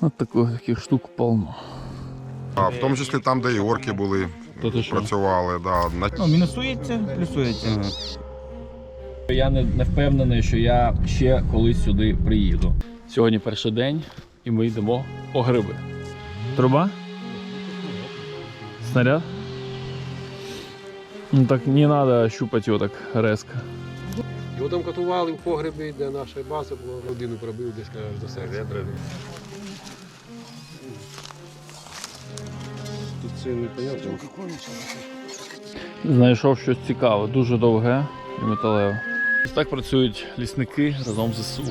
От таких, таких штук повно. А, в тому числі там, де і орки були, То ти що? працювали. Да. На... Ну, мінусується, плюсується. Я не, не впевнений, що я ще колись сюди приїду. Сьогодні перший день, і ми йдемо по гриби. Труба? Снаряд? Ну так не треба щупати його так резко. Його там катували в погребі, де наша база була, людину пробив десь аж до серця. Тут непонятно. Знайшов щось цікаве, дуже довге і металеве. Ось так працюють лісники разом з СУ.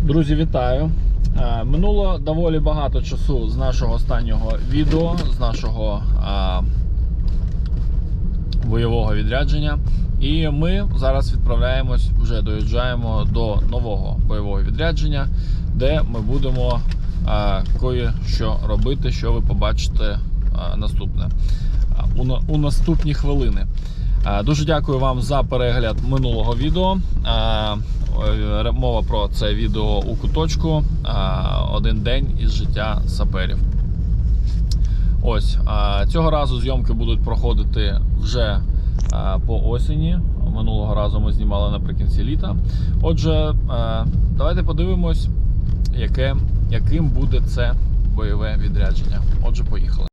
Друзі, вітаю! Е, Минуло доволі багато часу з нашого останнього відео, з нашого е, бойового відрядження. І ми зараз відправляємось, вже доїжджаємо до нового бойового відрядження, де ми будемо е, кое-що робити, що ви побачите наступне у, наступні хвилини. Дуже дякую вам за перегляд минулого відео. Е, Мова про це відео у куточку. Один день із життя саперів. Ось цього разу зйомки будуть проходити вже по осені. Минулого разу ми знімали наприкінці літа. Отже, давайте подивимось, яке, яким буде це бойове відрядження. Отже, поїхали.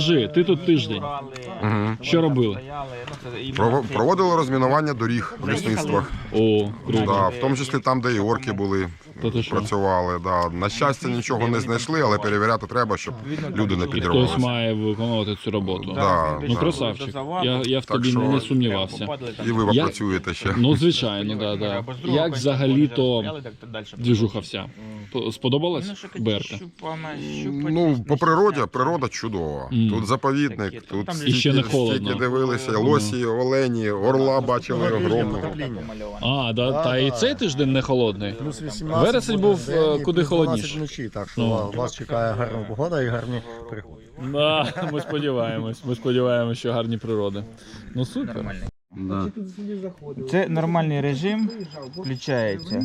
Скажи, ти тут тиждень. Мгм. Що робили? Прово- Проводили розмінування доріг в лісництвах. О, круто. Да, в тому числі там, де і орки були, То ти що? працювали. Да. На щастя, нічого не знайшли, але перевіряти треба, щоб люди не Хтось має виконувати цю роботу. Да, Ну, да. красавчик. Я, я в Так тобі що- не сумнівався. І ви Я- працюєте ще. Ну, звичайно, да, да. Як взагалі то двіжуха вся? П- Сподобалась Берка? Ну, по природі, природа чудова. Мгм. Тут заповідник, тут І ще не стільки- холодно. стільки дивилися, лосі, олені, орла бачили огромного. А, да, та і цей тиждень не холодний. Плюс 18 Вересень був, буде е, день куди холодніше. вночі, так що Ну. вас чекає гарна погода і гарні приходи. Да, ми сподіваємось. Ми сподіваємось, що гарні природи. Ну супер. Да. Це нормальний режим, включається.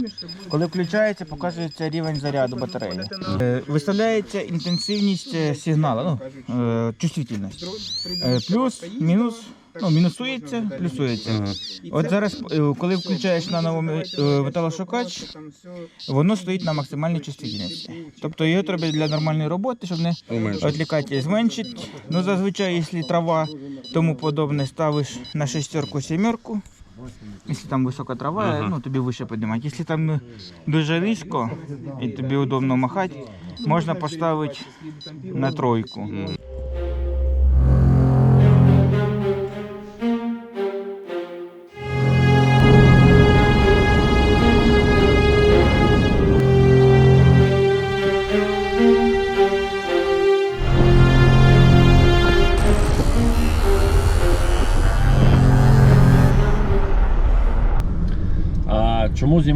Коли включається, показується рівень заряду батареї. Е, Виставляється інтенсивність е, сигналу, ну, е, чувствительність. Е, Плюс, мінус, ну, мінусується, плюсується. От зараз, е, коли включаєш на новому е, металошукач, воно стоїть на максимальній чувствительності. Тобто його треба для нормальної роботи, щоб не відлікати, зменшити. Ну, зазвичай, якщо трава тому подобне, ставиш на шестерку, сімерку. Якщо там висока трава, ну тобі вище піднімати. Якщо там дуже низько і тобі удобно махати, можна поставити на тройку.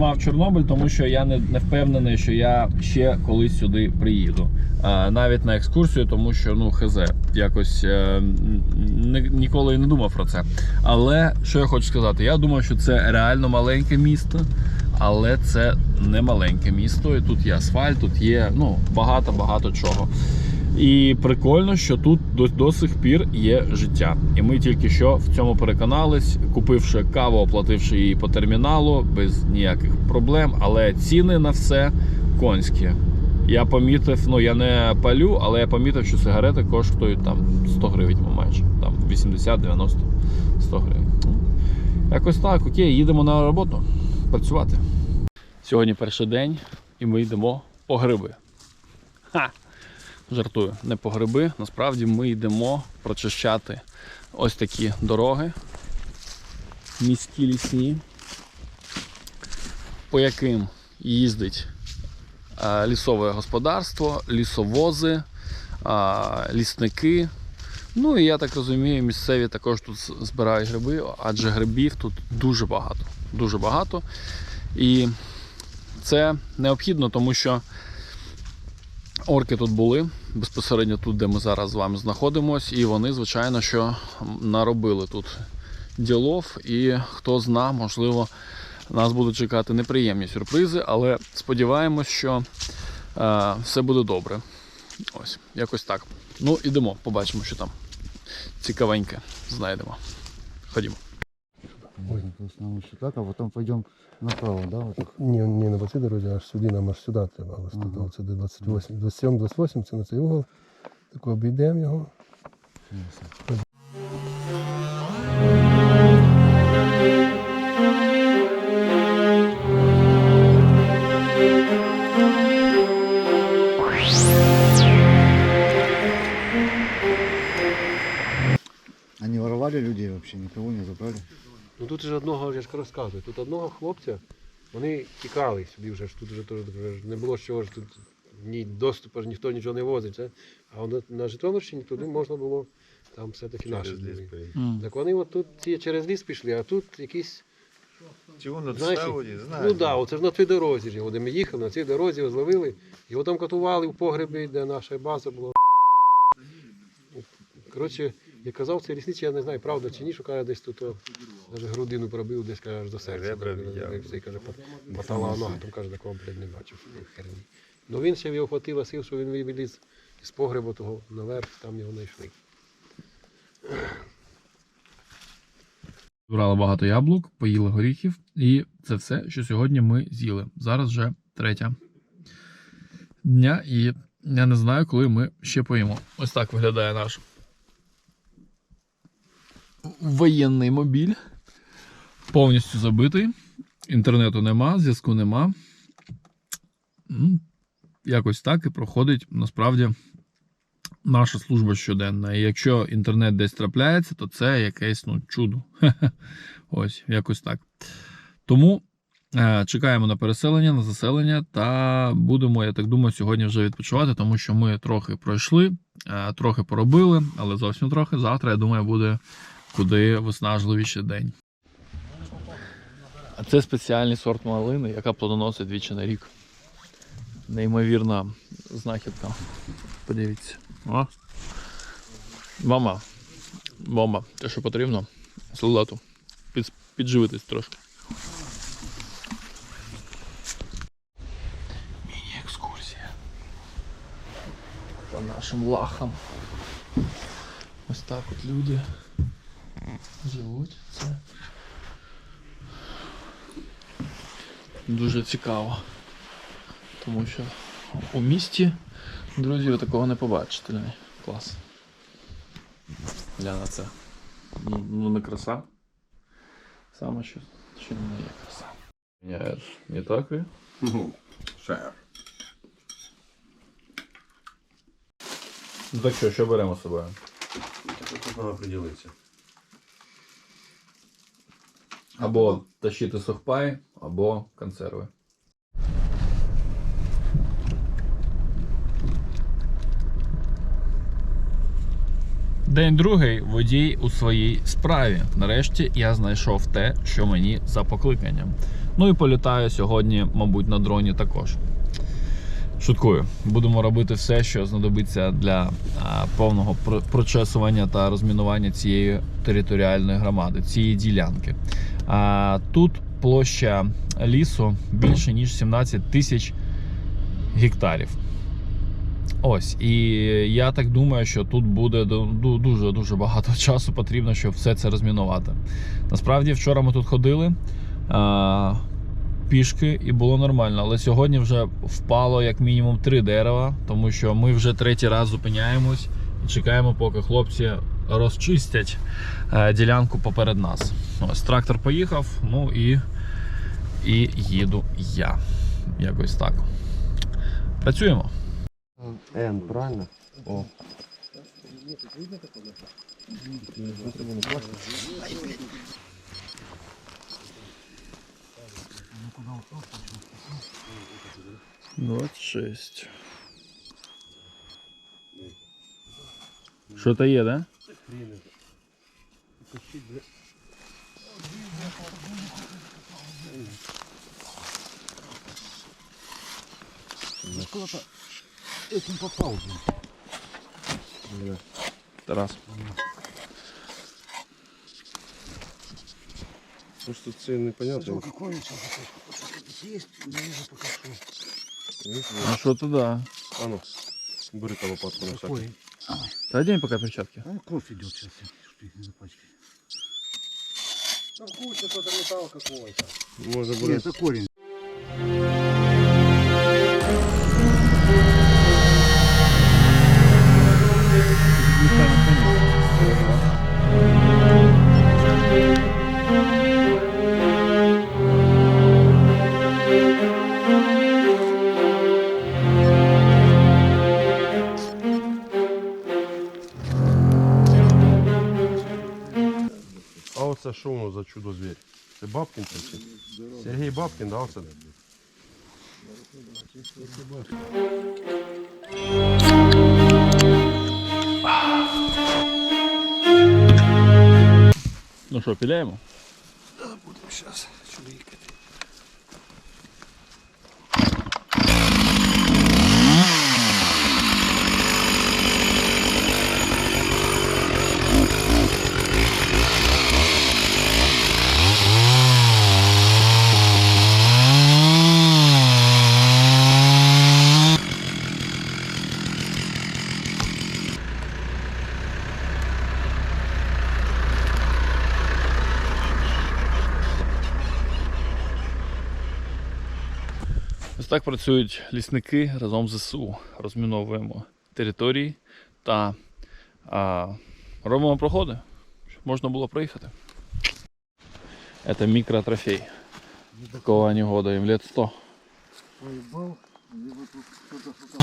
Знімав Чорнобиль? Тому що я не, не впевнений, що я ще колись сюди приїду. А, навіть на екскурсію, тому що ну хз, якось е, н- ніколи і не думав про це. Але що я хочу сказати, я думав, що це реально маленьке місто, але це не маленьке місто. І тут є асфальт, тут є ну багато-багато чого. І прикольно, що тут до, до сих пір є життя. І ми тільки що в цьому переконались, купивши каву, оплативши її по терміналу без ніяких проблем. Але ціни на все конські. Я помітив, ну я не палю, але я помітив, що сигарети коштують там 100 гривень майже. Там 80-90 100 гривень. Ну, Якось так, окей, їдемо на роботу працювати. Сьогодні перший день, і ми йдемо по гриби. Ха! Жартую, не по гриби. Насправді ми йдемо прочищати ось такі дороги, міські лісні, по яким їздить е, лісове господарство, лісовози, е, лісники. Ну і я так розумію, місцеві також тут збирають гриби, адже грибів тут дуже багато. Дуже багато. І це необхідно, тому що орки тут були безпосередньо тут, де ми зараз з вами знаходимося, і вони, звичайно, що наробили тут ділов. І хто зна, можливо, нас будуть чекати неприємні сюрпризи, але сподіваємось, що е, все буде добре. Ось, якось так. Ну, ідемо, побачимо, що там цікавеньке знайдемо. Ходімо. Можно нам еще так, а потом пойдем направо, да, вот так. Ні, не на цій дорозі, аж сюди, нам аж сюди треба. Ось тут, Ага. оце де 28, 27, 28, це на цей угол. Так обійдемо його. Они воровали людей вообще, никого не забрали. Ну тут же одного, я ж розказую, тут одного хлопця, вони тікали сюди вже ж тут вже, теж вже не було чого ж тут ні доступу, ж ніхто нічого не возить. Це. А на, на Житомирщині туди можна було, там все-таки наші були. Так вони от тут ці через ліс пішли, а тут якісь. Чего Знаєш, ну так, да, оце ж на цій дорозі, ж, де ми їхали, на цій дорозі його зловили, його там катували в погребі, де наша база була. Коротше, як казав цей лісничий, я не знаю, правда чи ні, шукає десь тут, о, навіть грудину пробив, десь каже, аж до серця. Ребра Цей каже, потала нога, там каже, такого, блядь, не бачив, херні. Ну він ще його хватило сил, що він виліз з погребу того наверх, там його знайшли. Збирали багато яблук, поїли горіхів, і це все, що сьогодні ми з'їли. Зараз вже третя дня, і я не знаю, коли ми ще поїмо. Ось так виглядає наш воєнний мобіль. Повністю забитий. Інтернету нема, зв'язку нема. М, Якось так і проходить насправді наша служба щоденна. І якщо інтернет десь трапляється, то це якесь ну, чудо. Ось, якось так. Тому е, чекаємо на переселення, на заселення, та будемо, я так думаю, сьогодні вже відпочивати, тому що ми трохи пройшли, е, трохи поробили, але зовсім трохи. Завтра, я думаю, буде куди виснажливіший день. А це спеціальний сорт малини, яка плодоносить двічі на рік. Неймовірна знахідка. Подивіться. О. Мама. Бомба. Те, що потрібно. Солдату. Під, підживитись трошки. Міні-екскурсія. По нашим лахам. Ось так от люди живуть. Це дуже цікаво. Тому що у місті, друзі, ви такого не побачите. Клас. Глянь на це. Ну, ну не краса. Саме що, що не є краса. Міняєш. Не так і? Ну, ще. Ну так що, що беремо з собою? Треба приділитися. Або тащити сухпай, або консерви. День другий водій у своїй справі. Нарешті я знайшов те, що мені за покликанням. Ну і політаю сьогодні, мабуть, на дроні також. Шуткую, будемо робити все, що знадобиться для а, повного прочесування та розмінування цієї територіальної громади, цієї ділянки. А, тут площа лісу більше ніж 17 тисяч гектарів. Ось, і я так думаю, що тут буде дуже дуже багато часу потрібно, щоб все це розмінувати. Насправді, вчора ми тут ходили а, пішки і було нормально, але сьогодні вже впало як мінімум три дерева, тому що ми вже третій раз зупиняємось і чекаємо, поки хлопці розчистять е, ділянку поперед нас. Ось трактор поїхав, ну і, і їду я. Якось так. Працюємо. Н, правильно? О. Двадцять шесть. Що то є, да? Куда-то этим попал. блин. Тарас. Просто це непонятно. Смотрю, какой он сейчас опять. Есть, не вижу пока что. Ну що то да. А ну, бери та лопатку на всякий. Да одень пока перчатки. А кровь идет сейчас, ты не запачкать. Там куча тут металл какого-то. Может, бери. Нет, это корень. А оце що воно за чудо звір? Це Бабкін це чи? Сергій Бабкін, да, оце? Ну що, підемо? Сейчас, чудо Ось так працюють лісники разом з ЗСУ. Розміновуємо території та а, робимо проходи, щоб можна було проїхати. Це мікротрофей. Такого негода, їм лет 100. Поебал, либо тут кто-то что-то...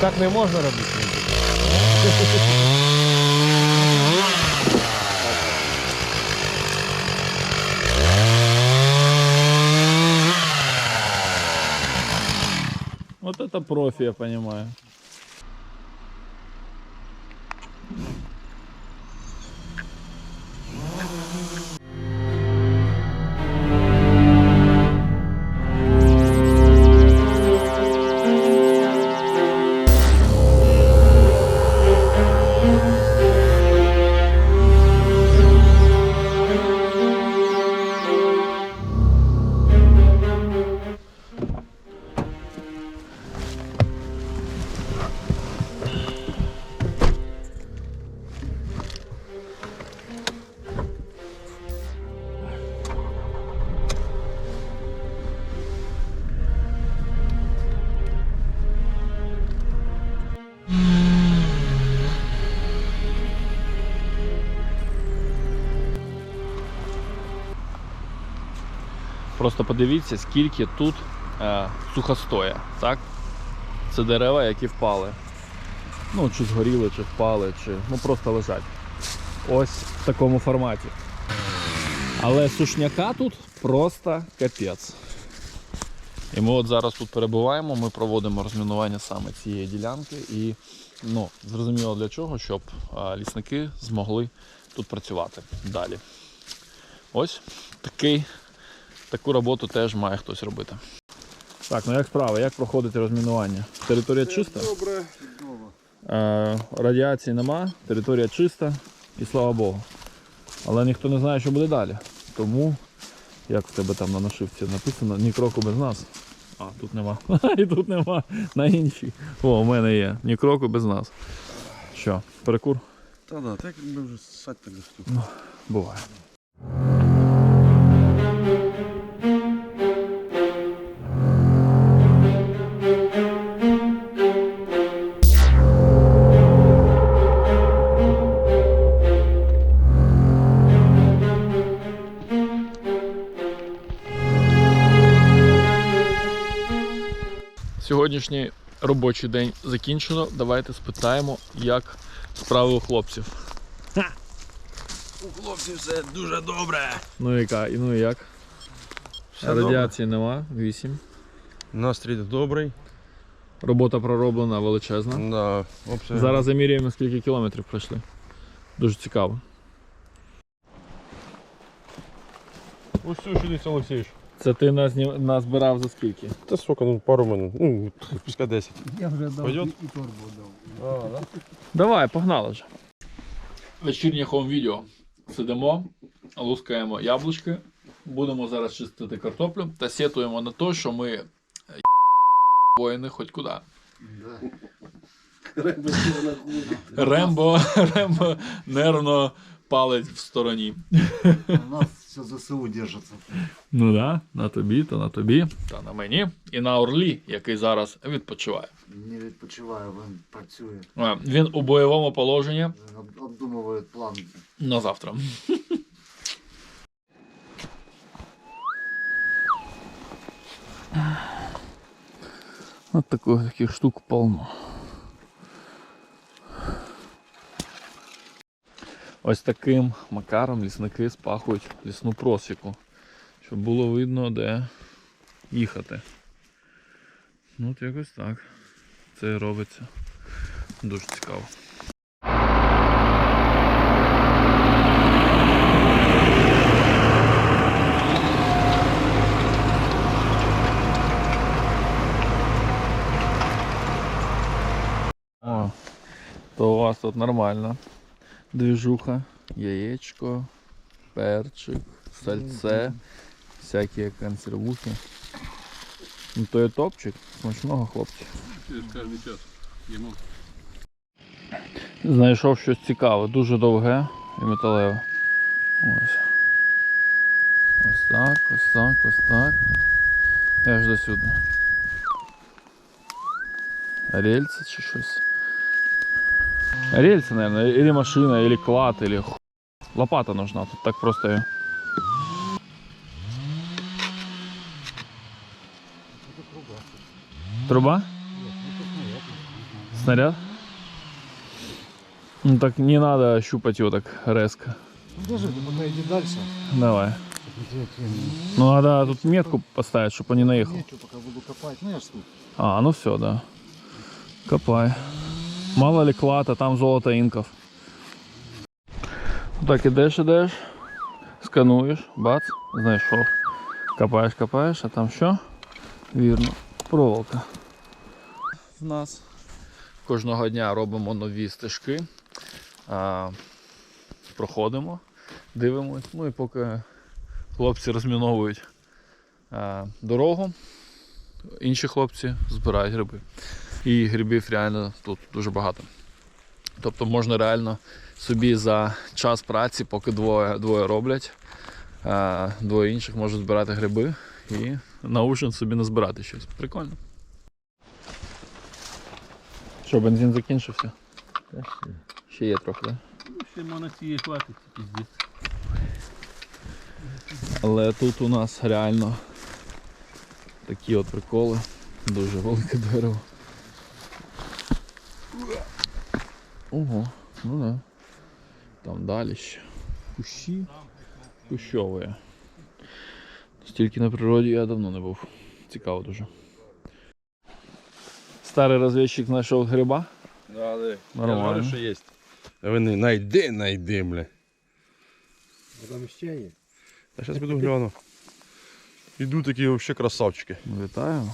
Так не можна робити. Вот это профи, я понимаю. Просто подивіться, скільки тут е, сухостоя, так? Це дерева, які впали. Ну, чи згоріли, чи впали, чи ну просто лежать. Ось в такому форматі. Але сушняка тут просто капець. І ми от зараз тут перебуваємо, ми проводимо розмінування саме цієї ділянки і ну, зрозуміло для чого, щоб а, лісники змогли тут працювати далі. Ось такий Таку роботу теж має хтось робити. Так, ну як справа, як проходить розмінування? Територія чиста? Добре. Е, радіації нема, територія чиста і слава Богу. Але ніхто не знає, що буде далі. Тому, як в тебе там на нашивці написано, ні кроку без нас. А, тут нема. І тут нема. На іншій. О, у мене є. Ні кроку без нас. Що, перекур? Та да, так ми вже ссать так хотів. Буває. Сьогоднішній робочий день закінчено. Давайте спитаємо, як справи у хлопців. У хлопців все дуже добре. Ну і ка- ну і як? Все Радіації нема, 8. Настрій добрий. Робота пророблена величезна. Да. Зараз заміряємо, скільки кілометрів пройшли. Дуже цікаво. Ось що Олексійович. Це ти нас назбирав за скільки? Та сколько, ну пару минут. Ну, пускай 10. Я вже дав Пойдет? і торбу дав. Давай, погнали вже. Вечірнє хоум відео. Сидимо, лускаємо яблучки, будемо зараз чистити картоплю та сетуємо на те, що ми е, воїни хоч куди. Рембо, Рембо нервно палить в стороні. У нас все ЗСУ держится. Ну да, на тобі, то на тобі, та на мені. І на Орлі, який зараз відпочиває. Не відпочиває, він працює, А, Він у бойовому положенні об- обдумує план. на завтра. Вот таких, таких штук полно. Ось таким макаром лісники спахують лісну просіку, щоб було видно, де їхати. Ну, от якось так. Це робиться. Дуже цікаво. То у вас тут нормально. Движуха, яєчко, перчик, сальце, всякі консервухи. Ну то є топчик, смачного хлопці. Знайшов щось цікаве, дуже довге і металеве. Ось. Ось так, ось так, ось так. І аж до сюди. Рельсы чи щось. Рельсы, наверное, или машина, или клад, или. Лопата нужна, тут так просто. Труба? Снаряд? Ну так не надо щупать его так резко. Держи, поки йди далі. Давай. Ну надо тут метку поставить, чтобы он не наехал. Нічого, поки буду копати. Ну я ж тут. А, ну все, да. Копай. Мало ли клад, а там золото інков. Так, ідеш, ідеш, скануєш, бац, знайшов. Копаєш, копаєш, а там що? Вірно, проволока. В нас кожного дня робимо нові стежки. А, проходимо, дивимось. Ну і поки хлопці розміновують а, дорогу, інші хлопці збирають гриби. І грибів реально тут дуже багато. Тобто можна реально собі за час праці, поки двоє, двоє роблять, двоє інших можуть збирати гриби і на ужин собі назбирати щось. Прикольно. Що, бензин закінчився? Ще є трохи, так? Ще монації хватить, піздець. Але тут у нас реально такі от приколи. Дуже велике дерево. Ого, ну да. Там далі ще. Кущі. Кущові. Стільки на природі я давно не був. Цікаво дуже. Старий розвідчик знайшов гриба. Да, да. Нормально. Я говорю, що є. А ви не найди, найди, бля. Там ще є. Я зараз піду гляну. Іду такі взагалі красавчики. Вітаю.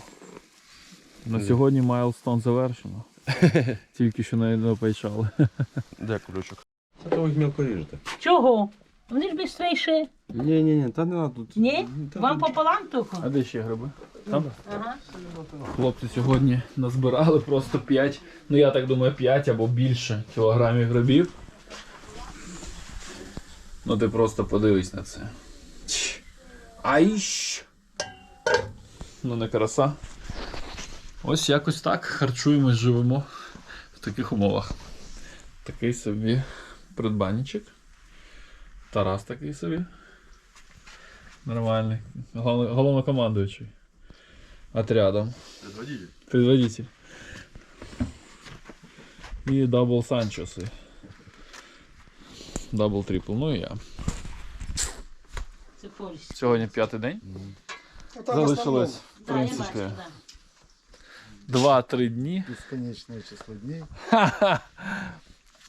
На сьогодні майлстон завершено. Тільки що не допайчали. Де ключок? Це то ви їх мілко ріжете. Чого? Вони ж швидше. Ні, ні, ні, та не треба тут. Ні? Вам пополам тільки? А де ще гриби? Там? Ага. Хлопці сьогодні назбирали просто 5, ну я так думаю, 5 або більше кілограмів грибів. Ну ти просто подивись на це. Чш. Айщ! Ну не краса. Ось якось так харчуємось, живемо в таких умовах. Такий собі придбанничок. Тарас такий собі. Нормальний. Головнокомандуючий. Отрядом. Предводитель. Предводитель. І дабл санчоси. Дабл трипл. Ну і я. Це. Сьогодні п'ятий день. Ну, Залишилось, в принципі, бачу, да. 2-3 дні. Безконечне число днів.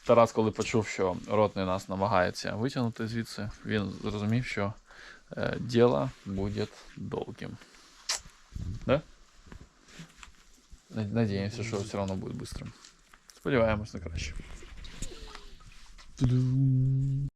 Тарас, коли почув, що ротний нас намагається витягнути звідси, він зрозумів, що э, дело будет долгим. Да? Над- Надеемся, что все равно будет быстрым. Сподіваємось на краще. Ту-дум.